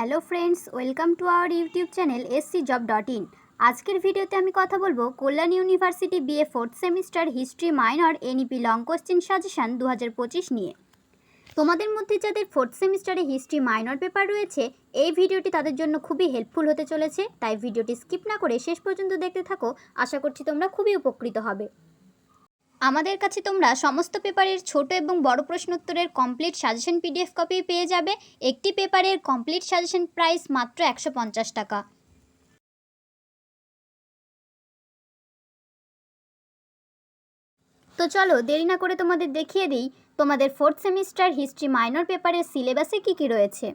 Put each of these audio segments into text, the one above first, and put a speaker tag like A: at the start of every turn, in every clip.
A: Hello friends, welcome to our YouTube channel SC job dot in. আজকের ভিডিওতে আমি কথা বলব Kalyan university BA fourth semester history minor NEP long question suggestion দু পঁচিশ নিয়ে। তোমাদের মধ্যে যাদের ফোর্থ সেমিস্টারে হিস্ট্রি মাইনর পেপার রয়েছে, এই ভিডিওটি তাদের জন্য খুবই হেল্পফুল হতে চলেছে, তাই ভিডিওটি স্কিপ না করে শেষ পর্যন্ত দেখতে থাকো, আশা করছি তোমরা খুবই উপকৃত হবে। আমাদের কাছে তোমরা সমস্ত পেপারের ছোট এবং বড় প্রশ্নোত্তরের কমপ্লিট সাজেশন পিডিএফ কপি পেয়ে যাবে। একটি পেপারের কমপ্লিট সাজেশন প্রাইস মাত্র একশো পঞ্চাশ টাকা। তো চলো, দেরি না করে তোমাদের দেখিয়ে দিই, তোমাদের ফোর্থ সেমিস্টার হিস্ট্রি মাইনর পেপারের সিলেবাসে কী কী রয়েছে।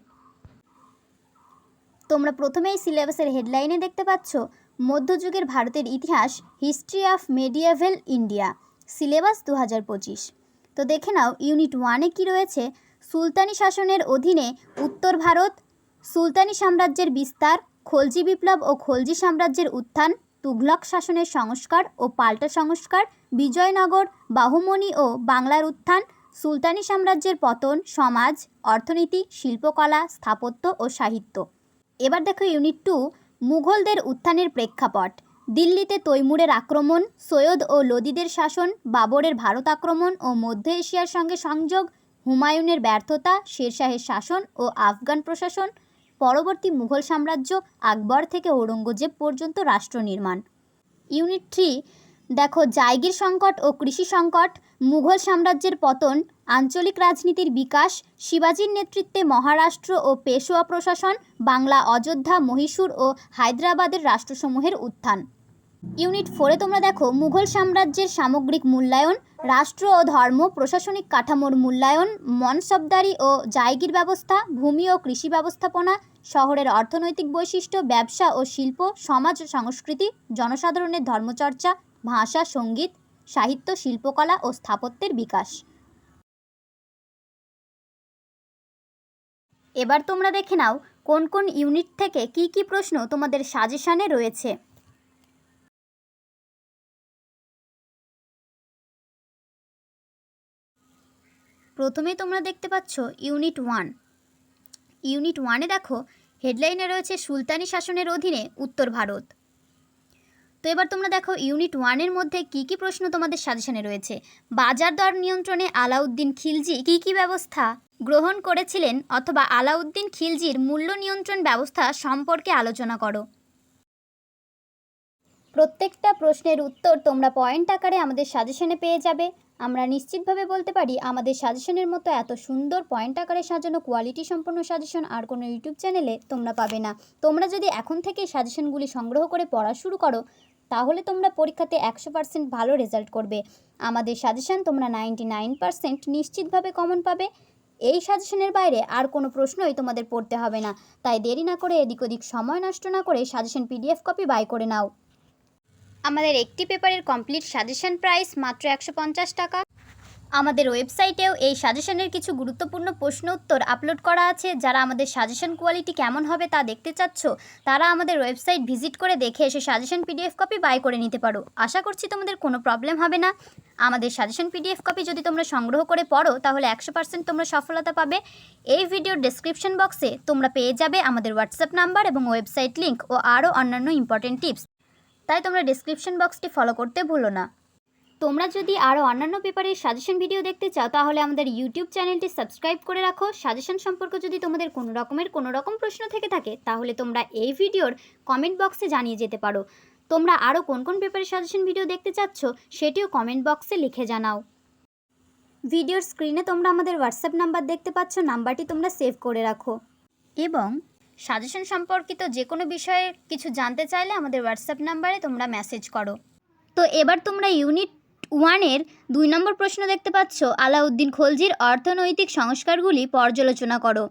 A: তোমরা প্রথমেই সিলেবাসের হেডলাইনে দেখতে পাচ্ছ, মধ্যযুগের ভারতের ইতিহাস history of medieval India syllabus দু হাজার পঁচিশ। তো দেখে নাও, ইউনিট ওয়ানে কী রয়েছে? সুলতানি শাসনের অধীনে উত্তর ভারত, সুলতানি সাম্রাজ্যের বিস্তার, খলজি বিপ্লব ও খলজি সাম্রাজ্যের উত্থান, তুঘলক শাসনের সংস্কার ও পাল্টা সংস্কার, বিজয়নগর, বাহুমণি ও বাংলার উত্থান, সুলতানি সাম্রাজ্যের পতন, সমাজ, অর্থনীতি, শিল্পকলা, স্থাপত্য ও সাহিত্য। এবার দেখো ইউনিট টু, মুঘলদের উত্থানের প্রেক্ষাপট। দিল্লিতে তৈমুরের আক্রমণ, সৈয়দ ও লোদিদের শাসন, বাবরের ভারত আক্রমণ ও মধ্য এশিয়ার সঙ্গে সংযোগ, হুমায়ুনের ব্যর্থতা, শেরশাহের শাসন ও আফগান প্রশাসন, পরবর্তী মুঘল সাম্রাজ্য, আকবর থেকে ঔরঙ্গজেব পর্যন্ত রাষ্ট্র নির্মাণ। ইউনিট থ্রি দেখো জায়গির সংকট ও কৃষি সংকট, মুঘল সাম্রাজ্যের পতন, আঞ্চলিক রাজনীতির বিকাশ, শিবাজির নেতৃত্বে মহারাষ্ট্র ও পেশোয়া প্রশাসন, বাংলা অযোধ্যা, মহীশূর ও হায়দ্রাবাদের রাষ্ট্রসমূহের উত্থান। ইউনিট ফোরে তোমরা দেখো, মুঘল সাম্রাজ্যের সামগ্রিক মূল্যায়ন, রাষ্ট্র ও ধর্ম, প্রশাসনিক কাঠামোর মূল্যায়ন, মনসবদারি ও জায়গির ব্যবস্থা, ভূমি ও কৃষি ব্যবস্থাপনা, শহরের অর্থনৈতিক বৈশিষ্ট্য, ব্যবসা ও শিল্প, সমাজ ও সংস্কৃতি, জনসাধারণের ধর্মচর্চা ভাষা, সংগীত, সাহিত্য, শিল্পকলা ও স্থাপত্যের বিকাশ। এবার তোমরা দেখে নাও, কোন কোন ইউনিট থেকে কি কি প্রশ্ন তোমাদের সাজেশনে রয়েছে। প্রথমে তোমরা দেখতে পাচ্ছ ইউনিট ওয়ান। ইউনিট ওয়ানে দেখো, হেডলাইনে রয়েছে সুলতানি শাসনের অধীনে উত্তর ভারত। তো এবার তোমরা দেখো ইউনিট ওয়ানের মধ্যে কি কি প্রশ্ন তোমাদের সাজেশনে রয়েছে। বাজার দর নিয়ন্ত্রণে আলাউদ্দিন খিলজি কি কি ব্যবস্থা? গ্রহণ করেছিলেন অথবা আলাউদ্দিন খিলজির মূল্য নিয়ন্ত্রণ ব্যবস্থা সম্পর্কে আলোচনা করো। প্রত্যেকটা প্রশ্নের উত্তর তোমরা পয়েন্ট আকারে আমাদের সাজেশনে পেয়ে যাবে। আমরা নিশ্চিতভাবে বলতে পারি, আমাদের সাজেশনের মতো এত সুন্দর পয়েন্ট আকারে সাজানো কোয়ালিটি সম্পন্ন সাজেশন আর কোনো ইউটিউব চ্যানেলে তোমরা পাবে না। তোমরা যদি এখন থেকেই সাজেশনগুলি সংগ্রহ করে পড়া শুরু করো, তাহলে তোমরা পরীক্ষাতে একশো পার্সেন্ট ভালো রেজাল্ট করবে। আমাদের সাজেশন তোমরা নাইনটি নাইন পার্সেন্ট নিশ্চিতভাবে কমন পাবে। এই সাজেশনের বাইরে আর কোনো প্রশ্নই তোমাদের পড়তে হবে না। তাই দেরি না করে এদিক ওদিক সময় নষ্ট না করে সাজেশন পিডিএফ কপি বাই করে নাও। আমাদের একটি পেপারের কমপ্লিট সাজেশন প্রাইস মাত্র একশো পঞ্চাশ টাকা। আমাদের ওয়েবসাইটেও এই সাজেশনের কিছু গুরুত্বপূর্ণ প্রশ্ন উত্তর আপলোড করা আছে। যারা আমাদের সাজেশন কোয়ালিটি কেমন হবে তা দেখতে চাচ্ছ, তারা আমাদের ওয়েবসাইট ভিজিট করে দেখে এসে সাজেশন পিডিএফ কপি বাই করে নিতে পারো। আশা করছি তোমাদের কোনো প্রবলেম হবে না। আমাদের সাজেশন পিডিএফ কপি যদি তোমরা সংগ্রহ করে পড়ো, তাহলে একশো পার্সেন্ট তোমরা সফলতা পাবে। এই ভিডিওর ডেসক্রিপশন বক্সে তোমরা পেয়ে যাবে আমাদের হোয়াটসঅ্যাপ নাম্বার এবং ওয়েবসাইট লিঙ্ক ও আরও অন্যান্য ইম্পর্টেন্ট টিপস তাই তোমরা ডেসক্রিপশন বক্সটি ফলো করতে ভুলো না। তোমরা যদি আরও অন্যান্য পেপারের সাজেশন ভিডিও দেখতে চাও, তাহলে আমাদের ইউটিউব চ্যানেলটি সাবস্ক্রাইব করে রাখো। সাজেশন সম্পর্কে যদি তোমাদের কোনো রকমের কোনো রকম প্রশ্ন থেকে থাকে, তাহলে তোমরা এই ভিডিওর কমেন্ট বক্সে জানিয়ে যেতে পারো। তোমরা আরও কোন কোন পেপারের সাজেশন ভিডিও দেখতে চাচ্ছ, সেটিও কমেন্ট বক্সে লিখে জানাও। ভিডিওর স্ক্রিনে তোমরা আমাদের হোয়াটসঅ্যাপ নাম্বার দেখতে পাচ্ছ নাম্বারটি তোমরা সেভ করে রাখো। এবং সাজেশন সম্পর্কিত যে কোনো বিষয়ে কিছু জানতে চাইলে আমাদের হোয়াটসঅ্যাপ নাম্বারে তোমরা মেসেজ করো। তো এবার তোমরা ইউনিট ওয়ানের দুই নম্বর প্রশ্ন দেখতে পাচ্ছ। আলাউদ্দিন খলজির অর্থনৈতিক সংস্কারগুলি পর্যালোচনা করো।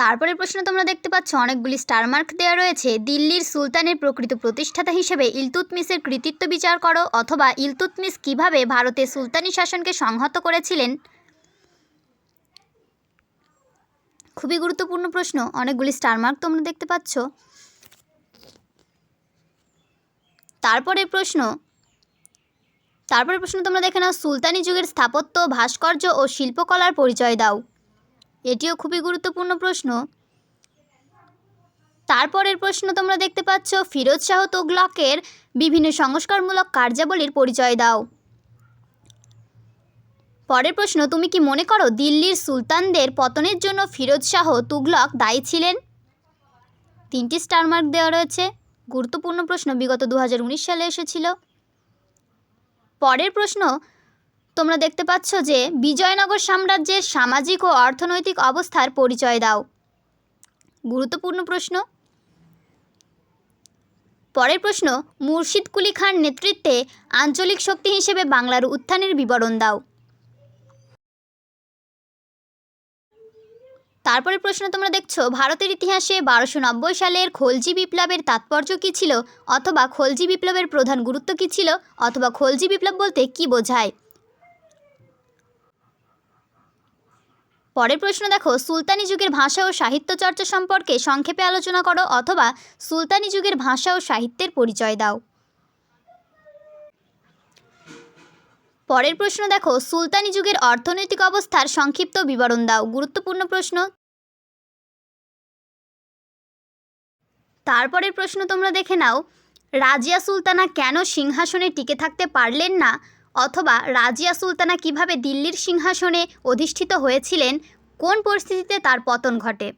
A: তারপরের প্রশ্ন তোমরা দেখতে পাচ্ছ, অনেকগুলি স্টার মার্ক দেওয়া রয়েছে। দিল্লির সুলতানের প্রকৃত প্রতিষ্ঠাতা হিসেবে ইলতুতমিসের কৃতিত্ব বিচার করো অথবা ইলতুতমিস কীভাবে ভারতে সুলতানি শাসনকে সংহত করেছিলেন? খুবই গুরুত্বপূর্ণ প্রশ্ন, অনেকগুলি স্টার মার্ক তোমরা দেখতে পাচ্ছ। তারপরের প্রশ্ন তারপরে প্রশ্ন তোমরা দেখে নাও, সুলতানি যুগের স্থাপত্য, ভাস্কর্য ও শিল্পকলার পরিচয় দাও। এটিও খুবই গুরুত্বপূর্ণ প্রশ্ন। তারপরের প্রশ্ন তোমরা দেখতে পাচ্ছ, ফিরোজ শাহ তোগলকের বিভিন্ন সংস্কারমূলক কার্যাবলীর পরিচয় দাও। পরের প্রশ্ন, তুমি কি মনে করো দিল্লির সুলতানদের পতনের জন্য ফিরোজ শাহ তুগলক দায়ী ছিলেন? তিনটি স্টার মার্ক দেওয়া রয়েছে। গুরুত্বপূর্ণ প্রশ্ন, বিগত দু হাজার উনিশ সালে এসেছিল। পরের প্রশ্ন তোমরা দেখতে পাচ্ছ যে বিজয়নগর সাম্রাজ্যের সামাজিক ও অর্থনৈতিক অবস্থার পরিচয় দাও। গুরুত্বপূর্ণ প্রশ্ন। পরের প্রশ্ন, মুর্শিদ কুলি খান নেতৃত্বে আঞ্চলিক শক্তি হিসেবে বাংলার উত্থানের বিবরণ দাও। তারপরে প্রশ্ন, তোমরা দেখছ, ভারতের ইতিহাসে বারোশো নব্বই সালের খলজি বিপ্লবের তাৎপর্য কী ছিল? অথবা খলজি বিপ্লবের প্রধান গুরুত্ব কী ছিল? অথবা খলজি বিপ্লব বলতে কী বোঝায়? পরের প্রশ্ন দেখো, সুলতানি যুগের ভাষা ও সাহিত্য চর্চা সম্পর্কে সংক্ষেপে আলোচনা করো অথবা সুলতানি যুগের ভাষা ও সাহিত্যের পরিচয় দাও। পরের প্রশ্ন দেখো, সুলতানি যুগের অর্থনৈতিক অবস্থার সংক্ষিপ্ত বিবরণ দাও, গুরুত্বপূর্ণ প্রশ্ন। তারপরের প্রশ্ন তোমরা দেখে নাও, রাজিয়া সুলতানা কেন সিংহাসনে টিকে থাকতে পারলেন না অথবা রাজিয়া সুলতানা কীভাবে দিল্লির সিংহাসনে অধিষ্ঠিত হয়েছিলেন, কোন পরিস্থিতিতে তার পতন ঘটে?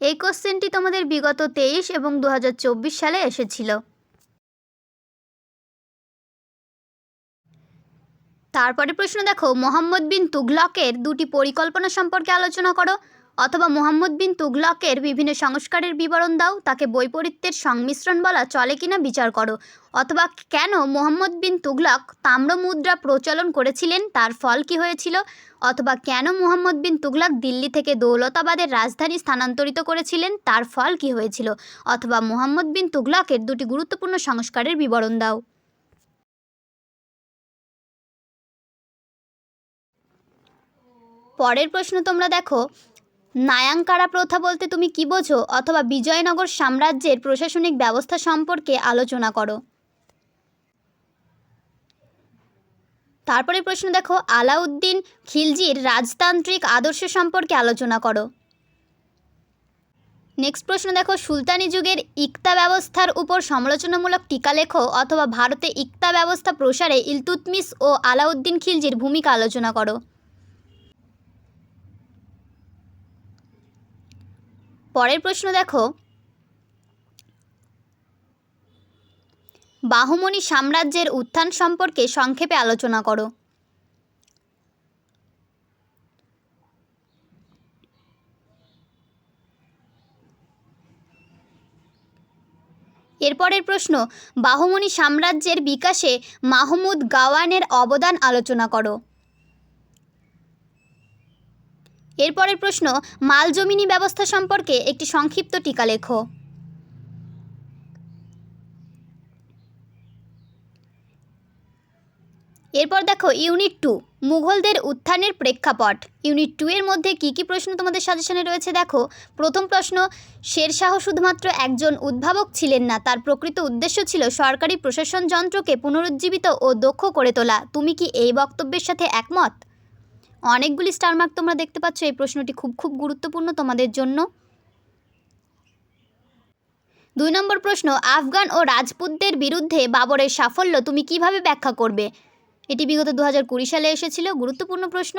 A: এই কোশ্চেনটি তোমাদের বিগত তেইশ এবং দু হাজার চব্বিশ সালে এসেছিল। তারপরে প্রশ্ন দেখো, মোহাম্মদ বিন তুঘলকের দুটি পরিকল্পনা সম্পর্কে আলোচনা করো। অথবা মোহাম্মদ বিন তুঘলকের বিভিন্ন সংস্কারের বিবরণ দাও, তাকে বৈপরীত্যের সংমিশ্রণ বলা চলে কিনা বিচার করো। অথবা কেন মোহাম্মদ বিন তুঘলক তাম্র মুদ্রা প্রচলন করেছিলেন, তার ফল কি হয়েছিল? অথবা কেন মোহাম্মদ বিন তুঘলক দিল্লি থেকে দৌলতাবাদের রাজধানী স্থানান্তরিত করেছিলেন, তার ফল কি হয়েছিল? অথবা মোহাম্মদ বিন তুঘলকের দুটি গুরুত্বপূর্ণ সংস্কারের বিবরণ দাও। পরের প্রশ্ন তোমরা দেখো নায়াঙ্কারা প্রথা বলতে তুমি কি বোঝো অথবা বিজয়নগর সাম্রাজ্যের প্রশাসনিক ব্যবস্থা সম্পর্কে আলোচনা করো। তারপরে প্রশ্ন দেখো, আলাউদ্দিন খিলজির রাজতান্ত্রিক আদর্শ সম্পর্কে আলোচনা করো। নেক্সট প্রশ্ন দেখো, সুলতানি যুগের ইকতা ব্যবস্থার উপর সমালোচনামূলক টিকা লেখো অথবা ভারতে ইকতা ব্যবস্থা প্রসারে ইলতুতমিস ও আলাউদ্দিন খিলজির ভূমিকা আলোচনা করো। পরের প্রশ্ন দেখো। বাহুমনি সাম্রাজ্যের উত্থান সম্পর্কে সংক্ষেপে আলোচনা করো। এরপরের প্রশ্ন বাহুমনি সাম্রাজ্যের বিকাশে মাহমুদ গাওয়ানের অবদান আলোচনা করো। এরপরের প্রশ্ন মালজমিনি ব্যবস্থা সম্পর্কে একটি সংক্ষিপ্ত টিকা লেখো। এরপর দেখো, ইউনিট টু, মুঘলদের উত্থানের প্রেক্ষাপট। ইউনিট টু এর মধ্যে কী কী প্রশ্ন তোমাদের সাজেশনে রয়েছে দেখো? প্রথম প্রশ্ন, শেরশাহ শুধুমাত্র একজন উদ্ভাবক ছিলেন না, তার প্রকৃত উদ্দেশ্য ছিল সরকারি প্রশাসন যন্ত্রকে পুনরুজ্জীবিত ও দক্ষ করে তোলা। তুমি কি এই বক্তব্যের সাথে একমত? অনেকগুলি স্টার মার্ক তোমরা দেখতে পাচ্ছ। এই প্রশ্নটি খুব খুব গুরুত্বপূর্ণ তোমাদের জন্য। দুই নম্বর প্রশ্ন, আফগান ও রাজপুতদের বিরুদ্ধে বাবরের সাফল্য তুমি কীভাবে ব্যাখ্যা করবে? এটি বিগত দু হাজার কুড়ি সালে এসেছিল, গুরুত্বপূর্ণ প্রশ্ন।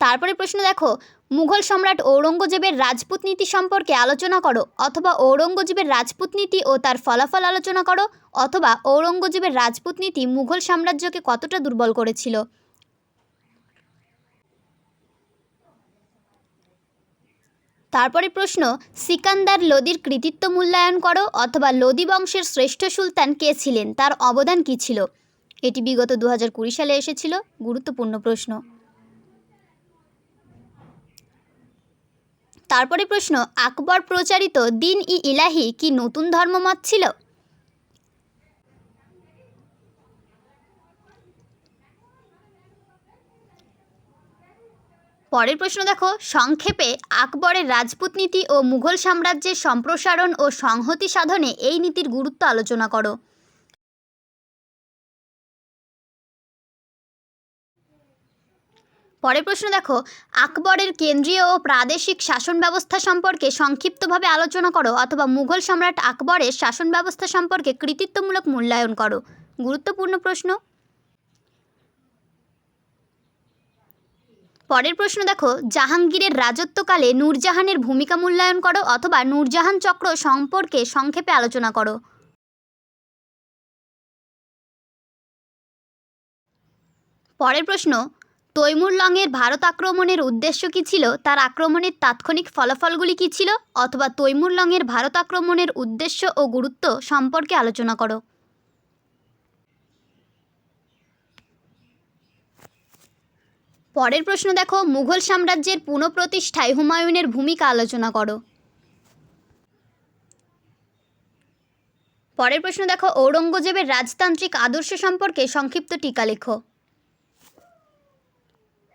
A: তারপরে প্রশ্ন দেখো, মুঘল সম্রাট ঔরঙ্গজেবের রাজপুত নীতি সম্পর্কে আলোচনা করো, অথবা ঔরঙ্গজেবের রাজপুত নীতি ও তার ফলাফল আলোচনা করো, অথবা ঔরঙ্গজেবের রাজপুত নীতি মুঘল সাম্রাজ্যকে কতটা দুর্বল করেছিল? তারপরে প্রশ্ন, সিকান্দার লোদির কৃতিত্ব মূল্যায়ন করো, অথবা লোদি বংশের শ্রেষ্ঠ সুলতান কে ছিলেন, তার অবদান কী ছিল? এটি বিগত দু হাজার কুড়ি সালে এসেছিল, গুরুত্বপূর্ণ প্রশ্ন। তারপরে প্রশ্ন, আকবর প্রচারিত দিন ই ইলাহি কি নতুন ধর্মমত ছিল? পরের প্রশ্ন দেখো, সংক্ষেপে আকবরের রাজপুত নীতি ও মুঘল সাম্রাজ্যের সম্প্রসারণ ও সংহতি সাধনে এই নীতির গুরুত্ব আলোচনা করো। পরের প্রশ্ন দেখো, আকবরের কেন্দ্রীয় ও প্রাদেশিক শাসন ব্যবস্থা সম্পর্কে সংক্ষিপ্তভাবে আলোচনা করো অথবা মুঘল সম্রাট আকবরের শাসন ব্যবস্থা সম্পর্কে কৃতিত্বমূলক মূল্যায়ন করো। গুরুত্বপূর্ণ প্রশ্ন। পরের প্রশ্ন দেখো, জাহাঙ্গীরের রাজত্বকালে নূরজাহানের ভূমিকা মূল্যায়ন করো অথবা নূরজাহান চক্র সম্পর্কে সংক্ষেপে আলোচনা করো। পরের প্রশ্ন তৈমুর লংয়ের ভারত আক্রমণের উদ্দেশ্য কী ছিল? তার আক্রমণের তাৎক্ষণিক ফলাফলগুলি কী ছিল? অথবা তৈমুর লংয়ের ভারত আক্রমণের উদ্দেশ্য ও গুরুত্ব সম্পর্কে আলোচনা করো। পরের প্রশ্ন দেখো, মুঘল সাম্রাজ্যের পুনঃপ্রতিষ্ঠায় হুমায়ুনের ভূমিকা আলোচনা করো। পরের প্রশ্ন দেখো, ঔরঙ্গজেবের রাজতান্ত্রিক আদর্শ সম্পর্কে সংক্ষিপ্ত টিকা লেখো।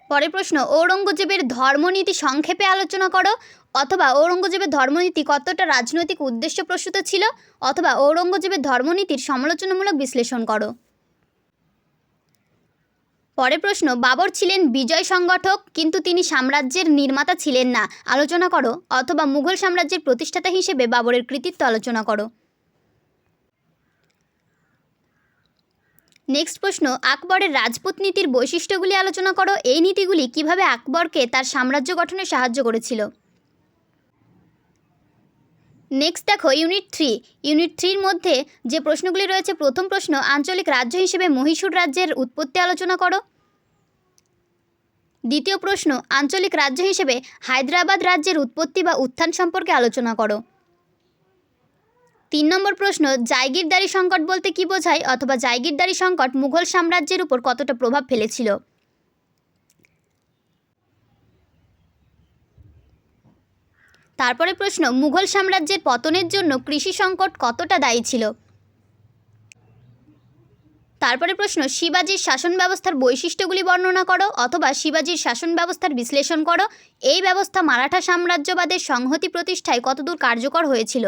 A: পরের প্রশ্ন, ঔরঙ্গজেবের ধর্মনীতি সংক্ষেপে আলোচনা করো, অথবা ঔরঙ্গজেবের ধর্মনীতি কতটা রাজনৈতিক উদ্দেশ্য প্রসূত ছিল, অথবা ঔরঙ্গজেবের ধর্মনীতির সমালোচনামূলক বিশ্লেষণ করো। পরের প্রশ্ন, বাবর ছিলেন বিজয় সংগঠক, কিন্তু তিনি সাম্রাজ্যের নির্মাতা ছিলেন না। আলোচনা করো, অথবা মুঘল সাম্রাজ্যের প্রতিষ্ঠাতা হিসেবে বাবরের কৃতিত্ব আলোচনা করো। নেক্সট প্রশ্ন, আকবরের রাজপুত নীতির বৈশিষ্ট্যগুলি আলোচনা করো। এই নীতিগুলি কীভাবে আকবরকে তার সাম্রাজ্য গঠনে সাহায্য করেছিল? নেক্সট দেখো ইউনিট থ্রি ইউনিট থ্রির মধ্যে যে প্রশ্নগুলি রয়েছে, প্রথম প্রশ্ন, আঞ্চলিক রাজ্য হিসেবে মহীশূর রাজ্যের উৎপত্তি আলোচনা করো। দ্বিতীয় প্রশ্ন, আঞ্চলিক রাজ্য হিসেবে হায়দ্রাবাদ রাজ্যের উৎপত্তি বা উত্থান সম্পর্কে আলোচনা করো। তিন নম্বর প্রশ্ন জায়গিরদারি সংকট বলতে কী বোঝায় অথবা জায়গিরদারি সংকট মুঘল সাম্রাজ্যের উপর কতটা প্রভাব ফেলেছিল? তারপরে প্রশ্ন, মুঘল সাম্রাজ্যের পতনের জন্য কৃষি সংকট কতটা দায়ী ছিল? তারপরে প্রশ্ন, শিবাজির শাসন ব্যবস্থার বৈশিষ্ট্যগুলি বর্ণনা করো অথবা শিবাজির শাসন ব্যবস্থার বিশ্লেষণ করো। এই ব্যবস্থা মারাঠা সাম্রাজ্যবাদের সংহতি প্রতিষ্ঠায় কতদূর কার্যকর হয়েছিল?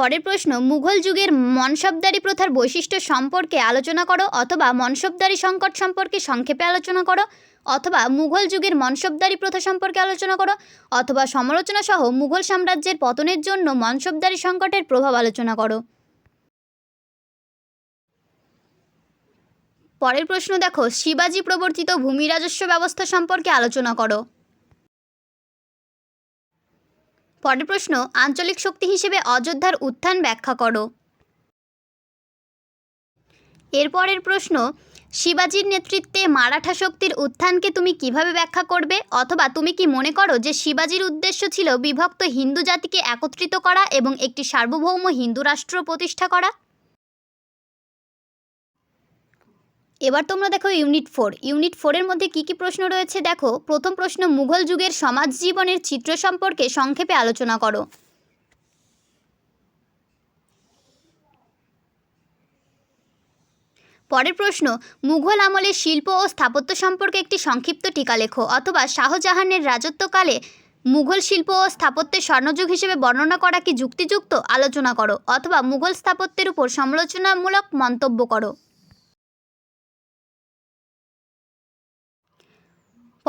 A: পরের প্রশ্ন, মুঘল যুগের মনসবদারি প্রথার বৈশিষ্ট্য সম্পর্কে আলোচনা করো অথবা মনসবদারি সংকট সম্পর্কে সংক্ষেপে আলোচনা করো অথবা মুঘল যুগের মনসবদারি প্রথা সম্পর্কে আলোচনা করো অথবা সমালোচনা সহ মুঘল সাম্রাজ্যের পতনের জন্য মনসবদারি সংকটের প্রভাব আলোচনা করো। পরের প্রশ্ন দেখো, শিবাজি প্রবর্তিত ভূমি রাজস্ব ব্যবস্থা সম্পর্কে আলোচনা করো। পরের প্রশ্ন, আঞ্চলিক শক্তি হিসেবে অযোধ্যার উত্থান ব্যাখ্যা করো। এরপরের প্রশ্ন, শিবাজির নেতৃত্বে মারাঠা শক্তির উত্থানকে তুমি কীভাবে ব্যাখ্যা করবে? অথবা তুমি কি মনে করো যে শিবাজির উদ্দেশ্য ছিল বিভক্ত হিন্দু জাতিকে একত্রিত করা এবং একটি সার্বভৌম হিন্দু রাষ্ট্র প্রতিষ্ঠা করা? এবার তোমরা দেখো ইউনিট ফোর। ইউনিট ফোরের মধ্যে কী কী প্রশ্ন রয়েছে দেখো? প্রথম প্রশ্ন, মুঘল যুগের সমাজ জীবনের চিত্র সম্পর্কে সংক্ষেপে আলোচনা করো। পরের প্রশ্ন, মুঘল আমলে শিল্প ও স্থাপত্য সম্পর্কে একটি সংক্ষিপ্ত টিকা লেখো, অথবা শাহজাহানের রাজত্বকালে মুঘল শিল্প ও স্থাপত্যের স্বর্ণযুগ হিসেবে বর্ণনা করা কি যুক্তিযুক্ত? আলোচনা করো, অথবা মুঘল স্থাপত্যের উপর সমালোচনামূলক মন্তব্য করো।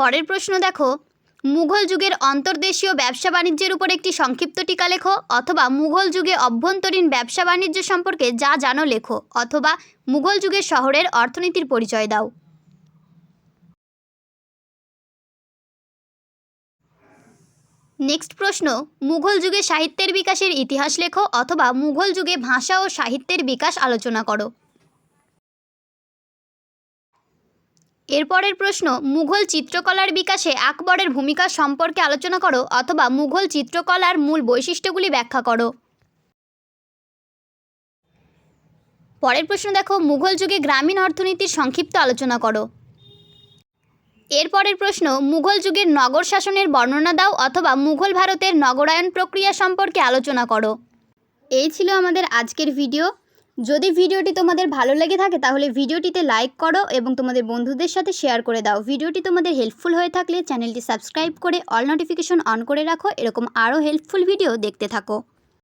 A: পরের প্রশ্ন দেখো। মুঘল যুগের অন্তর্দেশীয় ব্যবসা বাণিজ্যের উপর একটি সংক্ষিপ্ত টিকা লেখো অথবা মুঘল যুগে অভ্যন্তরীণ ব্যবসা বাণিজ্য সম্পর্কে যা জানো লেখো অথবা মুঘল যুগের শহরের অর্থনীতির পরিচয় দাও। নেক্সট প্রশ্ন, মুঘল যুগে সাহিত্যের বিকাশের ইতিহাস লেখো অথবা মুঘল যুগে ভাষা ও সাহিত্যের বিকাশ আলোচনা করো। এরপরের প্রশ্ন, মুঘল চিত্রকলার বিকাশে আকবরের ভূমিকা সম্পর্কে আলোচনা করো অথবা মুঘল চিত্রকলার মূল বৈশিষ্ট্যগুলি ব্যাখ্যা করো। পরের প্রশ্ন দেখো, মুঘল যুগে গ্রামীণ অর্থনীতির সংক্ষিপ্ত আলোচনা করো। এরপরের প্রশ্ন, মুঘল যুগের নগর শাসনের বর্ণনা দাও অথবা মুঘল ভারতের নগরায়ন প্রক্রিয়া সম্পর্কে আলোচনা করো। এই ছিল আমাদের আজকের ভিডিও। যদি ভিডিওটি তোমাদের ভালো লেগে থাকে, তাহলে ভিডিওটিতে লাইক করো এবং তোমাদের বন্ধুদের সাথে শেয়ার করে দাও। ভিডিওটি তোমাদের হেল্পফুল হয়ে থাকলে চ্যানেলটি সাবস্ক্রাইব করে অল নোটিফিকেশন অন করে রাখো। এরকম আরও হেল্পফুল ভিডিও দেখতে থাকো।